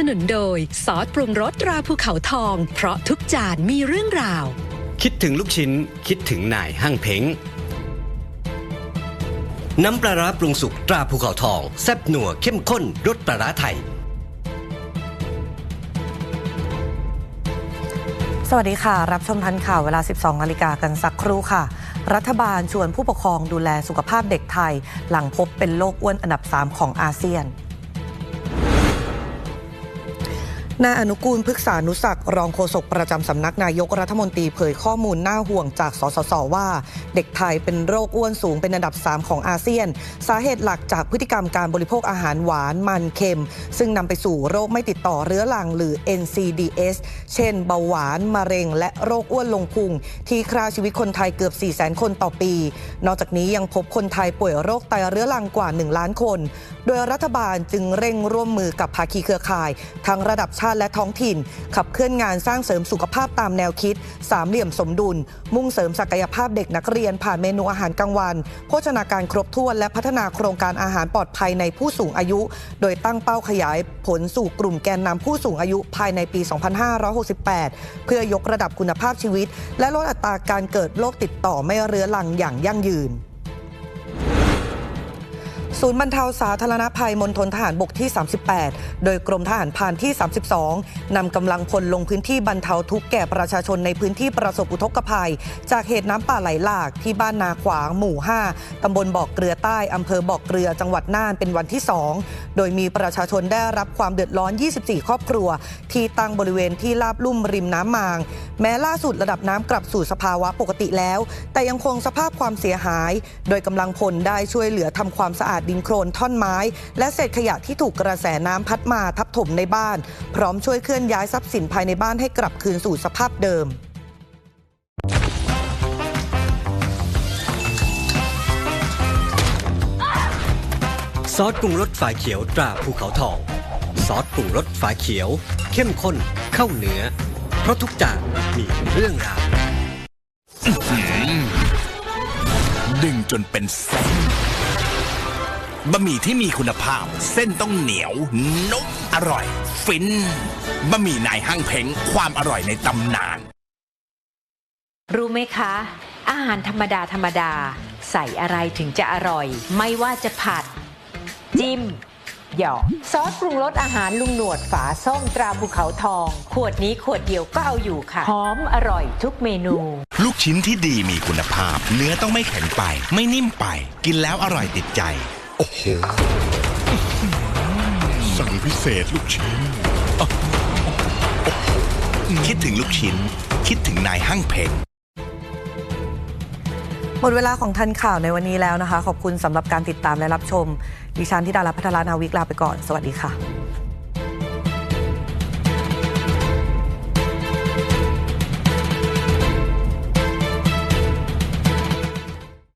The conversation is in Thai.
สนุนโดย ซอสปรุงรสตราภูเขาทอง เพราะทุกจานมีเรื่องราว คิดถึงลูกชิ้น คิดถึงนายห้างเพ้งน้ำปลาร้าปรุงสุกตราภูเขาทอง แซ่บนัวเข้มข้นรสปลาร้าไทย สวัสดีค่ะ รับชมทันข่าวเวลา 12นาฬิกากันสักครู่ค่ะ รัฐบาลชวนผู้ปกครองดูแลสุขภาพเด็กไทย หลังพบเป็นโรคอ้วนอันดับ 3 ของอาเซียน นายอนุกูลพฤกษานุศักรองโฆษกประจำสำนักนายกรัฐมนตรีเผยข้อมูลน่าห่วงจากสสสว่า เด็กไทยเป็นโรคอ้วนสูงเป็นอันดับ 3 ของอาเซียน สาเหตุหลักจากพฤติกรรมการบริโภคอาหารหวานมันเค็ม ซึ่งนำไปสู่โรคไม่ติดต่อเรื้อรังหรือ NCDs เช่น เบาหวาน มะเร็ง และโรคอ้วนลงพุง ที่ฆ่าชีวิตคนไทยเกือบ 4 0 0 0 0 0 คนต่อปี นอกจากนี้ยังพบคนไทยป่วยโรคไตเรื้อรังกว่า 1 ล้านคน โดยรัฐบาลจึงเร่งร่วมมือกับภาคีเครือข่ายทั้งระดับชาติและท้องถิ่น ขับเคลื่อนงานสร้างเสริมสุขภาพตามแนวคิด สามเหลี่ยมสมดุล มุ่งเสริมศักยภาพเด็กนักเรียนผ่านเมนูอาหารกลางวัน โภชนาการครบถ้วนและพัฒนาโครงการอาหารปลอดภัยในผู้สูงอายุ โดยตั้งเป้าขยายผลสู่กลุ่มแกนนำผู้สูงอายุภายในปี 2568 เพื่อยกระดับคุณภาพชีวิต และลดอัตราการเกิดโรคติดต่อไม่เรื้อรังอย่างยั่งยืน ศูนย์บรรเทาสาธารณภัยมณฑลทหารบกที่ 38 โดยกรมทหารพรานที่ 32 นำกำลังพลลงพื้นที่บรรเทาทุกข์แก่ประชาชนในพื้นที่ประสบอุทกภัย จากเหตุน้ำป่าไหลหลากที่บ้านนาขวางหมู่ 5 ตำบลบอกเกลือใต้อำเภอบอกเกลือจังหวัดน่านเป็นวันที่ 2 โดยมีประชาชนได้รับความเดือดร้อน 24 ครอบครัว ที่ตั้งบริเวณที่ลาบลุ่มริมน้ำมาง แม้ล่าสุดระดับน้ำกลับสู่สภาวะปกติแล้ว แต่ยังคงสภาพความเสียหาย โดยกำลังพลได้ช่วยเหลือทำความสะอาดดินโครนท่อนไม้ และเศษขยะที่ถูกกระแสน้ำพัดมาทับถมในบ้าน พร้อมช่วยเคลื่อนย้ายทรัพย์สินภายในบ้านให้กลับคืนสู่สภาพเดิมซอสปรุงรสฝาเขียวตราภูเขาทอง ซอสปรุงรสฝาเขียว เข้มข้นเข้าเนื้อ เพราะทุกจานมีเรื่องราวดึงจนเป็นเส้น บะหมี่ที่มีคุณภาพ เส้นต้องเหนียวนุ่มอร่อย ฟินบะหมี่นายห้างเพ้งความอร่อยในตำนาน รู้ไหมคะ อาหารธรรมดาธรรมดา ใส่อะไรถึงจะอร่อย ไม่ว่าจะผัด จิ้ม หยอกซอสปรุงรสอาหารลุงหนวดฝาส้มตราภูเขาทอง ขวดนี้ขวดเดียวก็เอาอยู่ค่ะหอมอร่อยทุกเมนู ลูกชิ้นที่ดีมีคุณภาพ เนื้อต้องไม่แข็งไป ไม่นิ่มไป กินแล้วอร่อยติดใจ โอ้โห สั่งพิเศษลูกชิ้น คิดถึงลูกชิ้น คิดถึงนายห้างเพ้งหมดเวลาของทันข่าวในวันนี้แล้วนะคะ ขอบคุณสำหรับการติดตามและรับชม ดิฉันทิดารัตน์พัทรนาวิกลาไปก่อน สวัสดีค่ะ